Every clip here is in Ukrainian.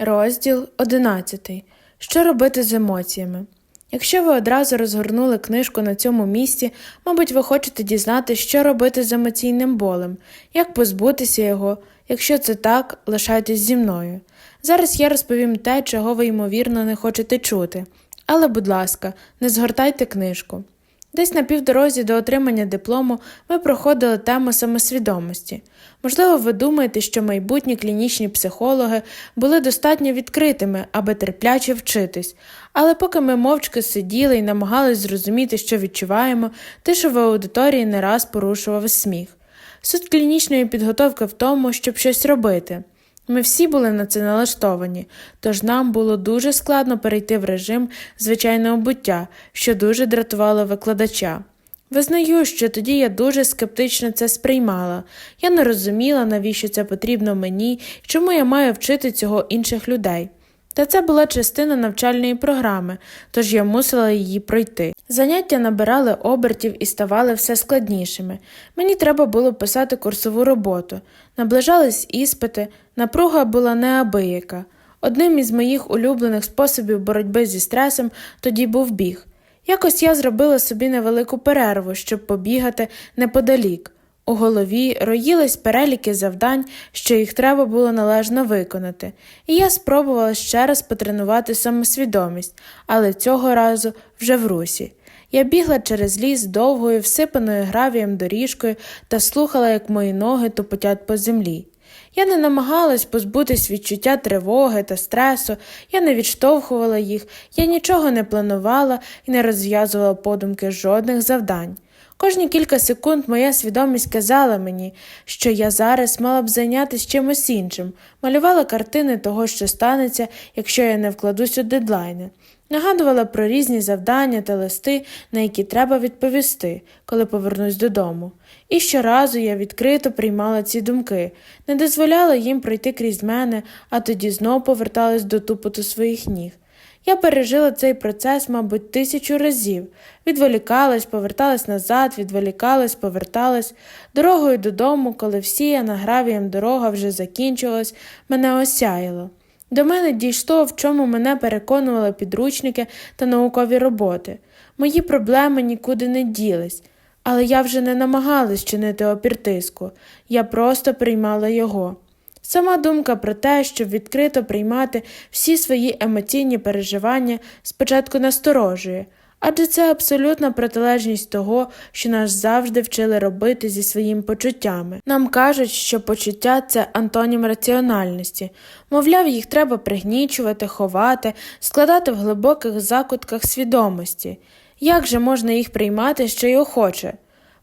Розділ 11. Що робити з емоціями? Якщо ви одразу розгорнули книжку на цьому місці, мабуть, ви хочете дізнатися, що робити з емоційним болем, як позбутися його. Якщо це так, лишайтесь зі мною. Зараз я розповім те, чого ви, ймовірно, не хочете чути. Але, будь ласка, не згортайте книжку. Десь на півдорозі до отримання диплому ми проходили тему самосвідомості. Можливо, ви думаєте, що майбутні клінічні психологи були достатньо відкритими, аби терпляче вчитись, але поки ми мовчки сиділи і намагались зрозуміти, що відчуваємо, тишу аудиторії не раз порушував сміх. Суть клінічної підготовки в тому, щоб щось робити. Ми всі були на це налаштовані, тож нам було дуже складно перейти в режим звичайного буття, що дуже дратувало викладача. Визнаю, що тоді я дуже скептично це сприймала. Я не розуміла, навіщо це потрібно мені чому я маю вчити цього інших людей. Та це була частина навчальної програми, тож я мусила її пройти. Заняття набирали обертів і ставали все складнішими. Мені треба було писати курсову роботу. Наближались іспити, напруга була неабияка. Одним із моїх улюблених способів боротьби зі стресом тоді був біг. Якось я зробила собі невелику перерву, щоб побігати неподалік. У голові роїлись переліки завдань, що їх треба було належно виконати, і я спробувала ще раз потренувати самосвідомість, але цього разу вже в русі. Я бігла через ліс довгою, всипаною гравієм доріжкою та слухала, як мої ноги тупотять по землі. Я не намагалась позбутись відчуття тривоги та стресу, я не відштовхувала їх, я нічого не планувала і не розв'язувала подумки жодних завдань. Кожні кілька секунд моя свідомість казала мені, що я зараз мала б зайнятися чимось іншим, малювала картини того, що станеться, якщо я не вкладусь у дедлайни, нагадувала про різні завдання та листи, на які треба відповісти, коли повернусь додому. І щоразу я відкрито приймала ці думки, не дозволяла їм пройти крізь мене, а тоді знов поверталась до тупоту своїх ніг. Я пережила цей процес, мабуть, тисячу разів. Відволікалась, поверталась назад, відволікалась, поверталась. Дорогою додому, коли всіяна гравієм дорога вже закінчилась, мене осяяло. До мене дійшло, в чому мене переконували підручники та наукові роботи. Мої проблеми нікуди не ділись, але я вже не намагалась чинити опір тиску, я просто приймала його. Сама думка про те, щоб відкрито приймати всі свої емоційні переживання, спочатку насторожує, адже це абсолютна протилежність того, що нас завжди вчили робити зі своїми почуттями. Нам кажуть, що почуття це антонім раціональності, мовляв, їх треба пригнічувати, ховати, складати в глибоких закутках свідомості. Як же можна їх приймати, що й охоче?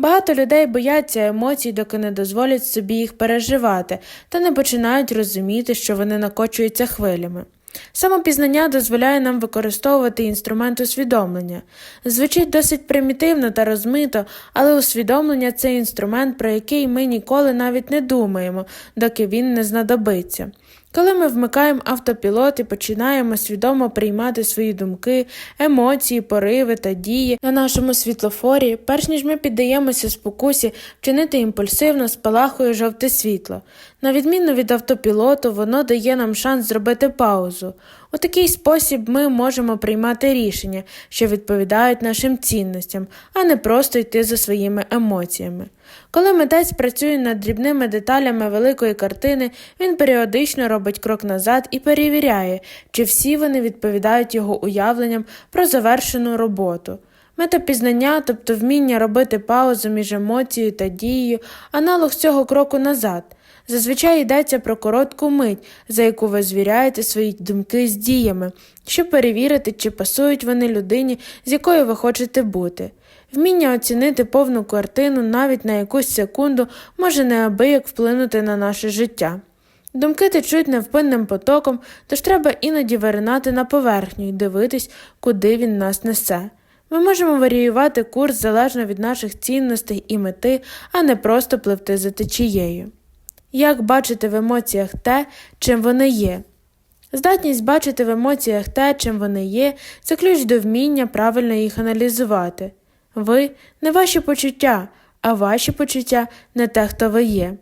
Багато людей бояться емоцій, доки не дозволять собі їх переживати, та не починають розуміти, що вони накочуються хвилями. Самопізнання дозволяє нам використовувати інструмент усвідомлення. Звучить досить примітивно та розмито, але усвідомлення це інструмент, про який ми ніколи навіть не думаємо, доки він не знадобиться. Коли ми вмикаємо автопілот і починаємо свідомо приймати свої думки, емоції, пориви та дії на нашому світлофорі, перш ніж ми піддаємося спокусі вчинити імпульсивно спалахує жовте світло. На відміну від автопілоту, воно дає нам шанс зробити паузу. У такий спосіб ми можемо приймати рішення, що відповідають нашим цінностям, а не просто йти за своїми емоціями. Коли митець працює над дрібними деталями великої картини, він періодично робить крок назад і перевіряє, чи всі вони відповідають його уявленням про завершену роботу. Метапізнання, тобто вміння робити паузу між емоцією та дією, аналог цього кроку назад. Зазвичай йдеться про коротку мить, за яку ви звіряєте свої думки з діями, щоб перевірити, чи пасують вони людині, з якою ви хочете бути. Вміння оцінити повну картину навіть на якусь секунду може неабияк вплинути на наше життя. Думки течуть невпинним потоком, тож треба іноді виринати на поверхню і дивитись, куди він нас несе. Ми можемо варіювати курс залежно від наших цінностей і мети, а не просто пливти за течією. Як бачити в емоціях те, чим вони є? Здатність бачити в емоціях те, чим вони є, це ключ до вміння правильно їх аналізувати. Ви не ваші почуття, а ваші почуття не те, хто ви є.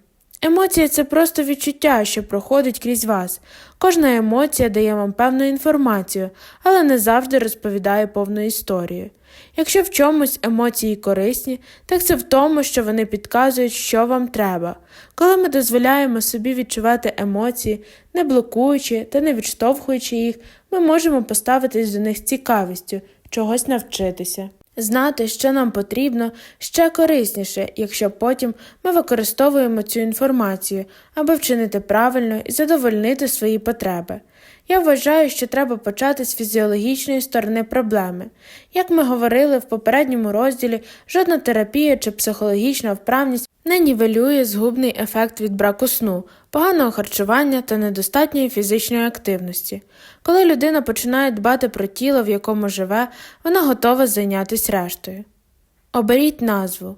Емоція це просто відчуття, що проходить крізь вас. Кожна емоція дає вам певну інформацію, але не завжди розповідає повну історію. Якщо в чомусь емоції корисні, так це в тому, що вони підказують, що вам треба. Коли ми дозволяємо собі відчувати емоції, не блокуючи та не відштовхуючи їх, ми можемо поставитись до них з цікавістю, чогось навчитися. Знати, що нам потрібно, ще корисніше, якщо потім ми використовуємо цю інформацію, аби вчинити правильно і задовольнити свої потреби. Я вважаю, що треба почати з фізіологічної сторони проблеми. Як ми говорили в попередньому розділі, жодна терапія чи психологічна вправність не нівелює згубний ефект від браку сну, поганого харчування та недостатньої фізичної активності. Коли людина починає дбати про тіло, в якому живе, вона готова зайнятися рештою. Оберіть назву.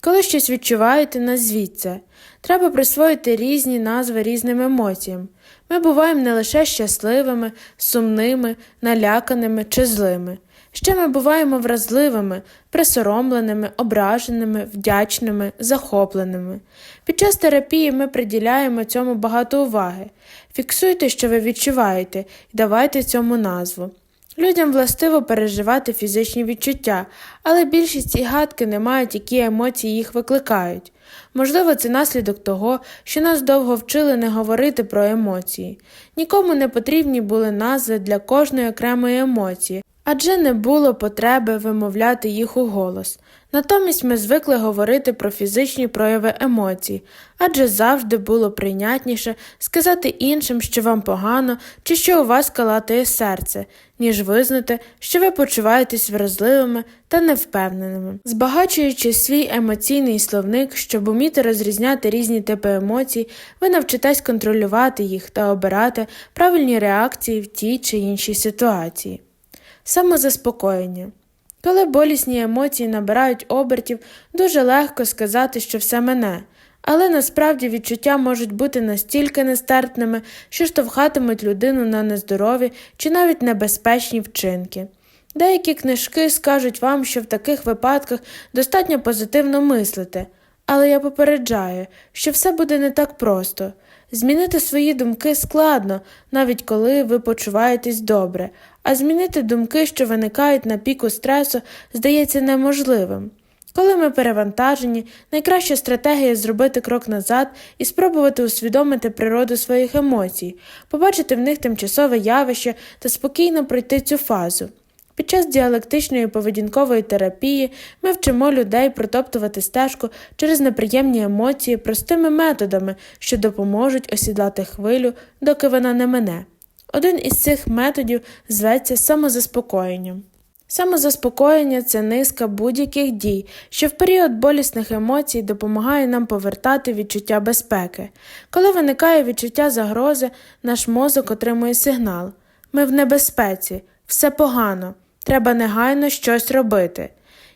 Коли щось відчуваєте, назвіть це. Треба присвоїти різні назви різним емоціям. Ми буваємо не лише щасливими, сумними, наляканими чи злими. Ще ми буваємо вразливими, присоромленими, ображеними, вдячними, захопленими. Під час терапії ми приділяємо цьому багато уваги. Фіксуйте, що ви відчуваєте, і давайте цьому назву. Людям властиво переживати фізичні відчуття, але більшість і гадки не мають, які емоції їх викликають. Можливо, це наслідок того, що нас довго вчили не говорити про емоції. Нікому не потрібні були назви для кожної окремої емоції, адже не було потреби вимовляти їх у голос. Натомість ми звикли говорити про фізичні прояви емоцій, адже завжди було прийнятніше сказати іншим, що вам погано чи що у вас калатає серце, ніж визнати, що ви почуваєтесь вразливими та невпевненими. Збагачуючи свій емоційний словник, щоб уміти розрізняти різні типи емоцій, ви навчитесь контролювати їх та обирати правильні реакції в тій чи іншій ситуації. Самозаспокоєння. Коли болісні емоції набирають обертів, дуже легко сказати, що все мене, але насправді відчуття можуть бути настільки нестерпними, що штовхатимуть людину на нездорові чи навіть небезпечні вчинки. Деякі книжки скажуть вам, що в таких випадках достатньо позитивно мислити, але я попереджаю, що все буде не так просто. Змінити свої думки складно, навіть коли ви почуваєтесь добре, а змінити думки, що виникають на піку стресу, здається неможливим. Коли ми перевантажені, найкраща стратегія зробити крок назад і спробувати усвідомити природу своїх емоцій, побачити в них тимчасове явище та спокійно пройти цю фазу. Під час діалектичної поведінкової терапії ми вчимо людей протоптувати стежку через неприємні емоції простими методами, що допоможуть осідлати хвилю, доки вона не мине. Один із цих методів зветься самозаспокоєнням. Самозаспокоєння це низка будь-яких дій, що в період болісних емоцій допомагає нам повертати відчуття безпеки. Коли виникає відчуття загрози, наш мозок отримує сигнал ми в небезпеці, все погано, треба негайно щось робити.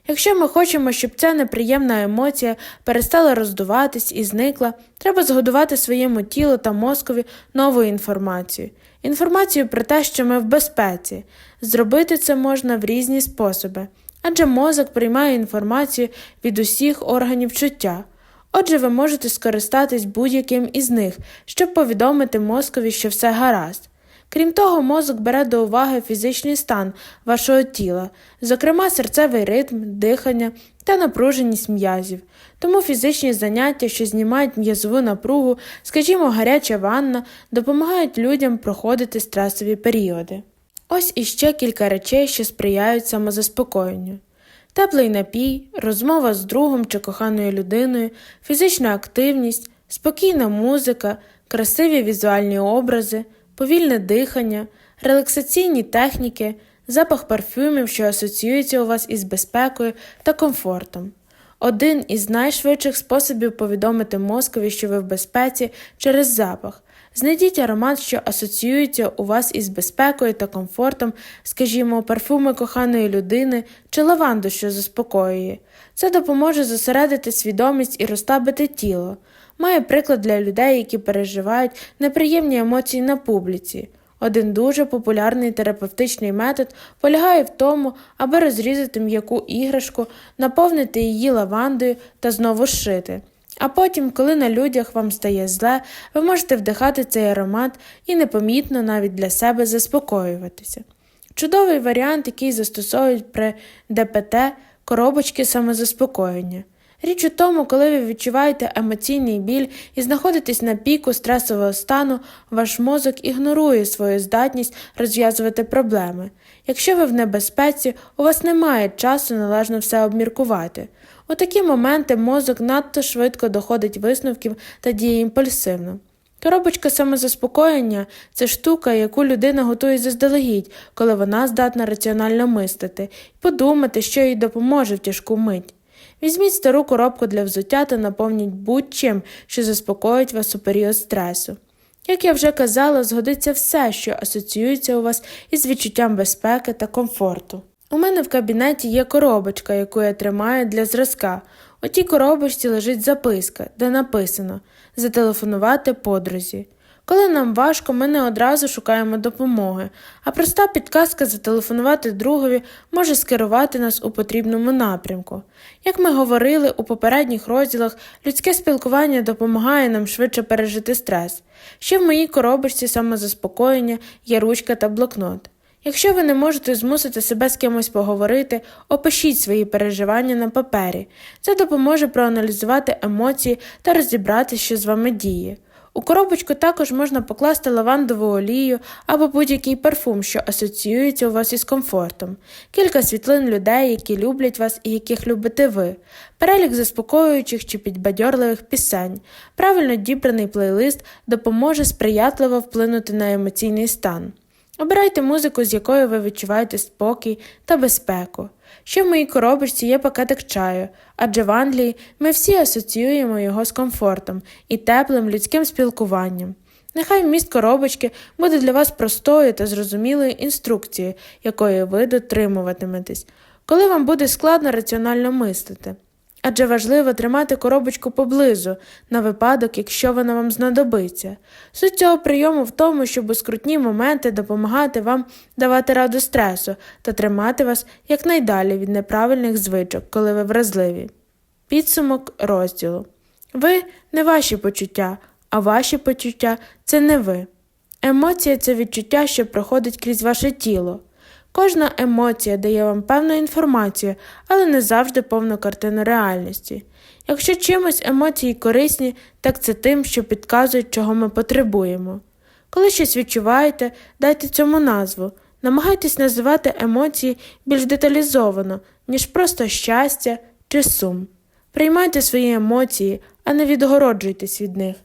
Якщо ми хочемо, щоб ця неприємна емоція перестала роздуватись і зникла, треба згодувати своєму тілу та мозкові нову інформацію. Інформацію про те, що ми в безпеці. Зробити це можна в різні способи, адже мозок приймає інформацію від усіх органів чуття. Отже, ви можете скористатись будь-яким із них, щоб повідомити мозкові, що все гаразд. Крім того, мозок бере до уваги фізичний стан вашого тіла, зокрема серцевий ритм, дихання та напруженість м'язів. Тому фізичні заняття, що знімають м'язову напругу, скажімо, гаряча ванна, допомагають людям проходити стресові періоди. Ось іще кілька речей, що сприяють самозаспокоєнню. Теплий напій, розмова з другом чи коханою людиною, фізична активність, спокійна музика, красиві візуальні образи, повільне дихання, релаксаційні техніки, запах парфюмів, що асоціюється у вас із безпекою та комфортом. Один із найшвидших способів повідомити мозкові, що ви в безпеці через запах. Знайдіть аромат, що асоціюється у вас із безпекою та комфортом, скажімо, парфуми коханої людини чи лаванду, що заспокоює. Це допоможе зосередити свідомість і розслабити тіло. Має приклад для людей, які переживають неприємні емоції на публіці. Один дуже популярний терапевтичний метод полягає в тому, аби розрізати м'яку іграшку, наповнити її лавандою та знову зшити. А потім, коли на людях вам стає зле, ви можете вдихати цей аромат і непомітно навіть для себе заспокоюватися. Чудовий варіант, який застосовують при ДПТ коробочки самозаспокоєння. Річ у тому, коли ви відчуваєте емоційний біль і знаходитесь на піку стресового стану, ваш мозок ігнорує свою здатність розв'язувати проблеми. Якщо ви в небезпеці, у вас немає часу належно все обміркувати. У такі моменти мозок надто швидко доходить висновків та діє імпульсивно. Коробочка самозаспокоєння це штука, яку людина готує заздалегідь, коли вона здатна раціонально мислити, і подумати, що їй допоможе в тяжку мить. Візьміть стару коробку для взуття та наповніть будь-чим, що заспокоїть вас у період стресу. Як я вже казала, згодиться все, що асоціюється у вас із відчуттям безпеки та комфорту. У мене в кабінеті є коробочка, яку я тримаю для зразка. У тій коробочці лежить записка, де написано зателефонувати подрузі. Коли нам важко, ми не одразу шукаємо допомоги, а проста підказка зателефонувати другові може скерувати нас у потрібному напрямку. Як ми говорили у попередніх розділах, людське спілкування допомагає нам швидше пережити стрес. Ще в моїй коробочці самозаспокоєння є ручка та блокнот. Якщо ви не можете змусити себе з кимось поговорити, опишіть свої переживання на папері. Це допоможе проаналізувати емоції та розібрати, що з вами діє. У коробочку також можна покласти лавандову олію або будь-який парфум, що асоціюється у вас із комфортом, кілька світлин людей, які люблять вас і яких любите ви, перелік заспокоюючих чи підбадьорливих пісень, правильно дібраний плейлист допоможе сприятливо вплинути на емоційний стан. Обирайте музику, з якою ви відчуваєте спокій та безпеку. Ще в моїй коробочці є пакетик чаю, адже в Англії ми всі асоціюємо його з комфортом і теплим людським спілкуванням. Нехай вміст коробочки буде для вас простою та зрозумілою інструкцією, якої ви дотримуватиметесь, коли вам буде складно раціонально мислити. Адже важливо тримати коробочку поблизу, на випадок, якщо вона вам знадобиться. Суть цього прийому в тому, щоб у скрутні моменти допомагати вам давати раду стресу та тримати вас якнайдалі від неправильних звичок, коли ви вразливі. Підсумок розділу. Ви не ваші почуття, а ваші почуття це не ви. Емоція це відчуття, що проходить крізь ваше тіло. Кожна емоція дає вам певну інформацію, але не завжди повну картину реальності. Якщо чимось емоції корисні, так це тим, що підказують, чого ми потребуємо. Коли щось відчуваєте, дайте цьому назву. Намагайтесь називати емоції більш деталізовано, ніж просто щастя чи сум. Приймайте свої емоції, а не відгороджуйтесь від них.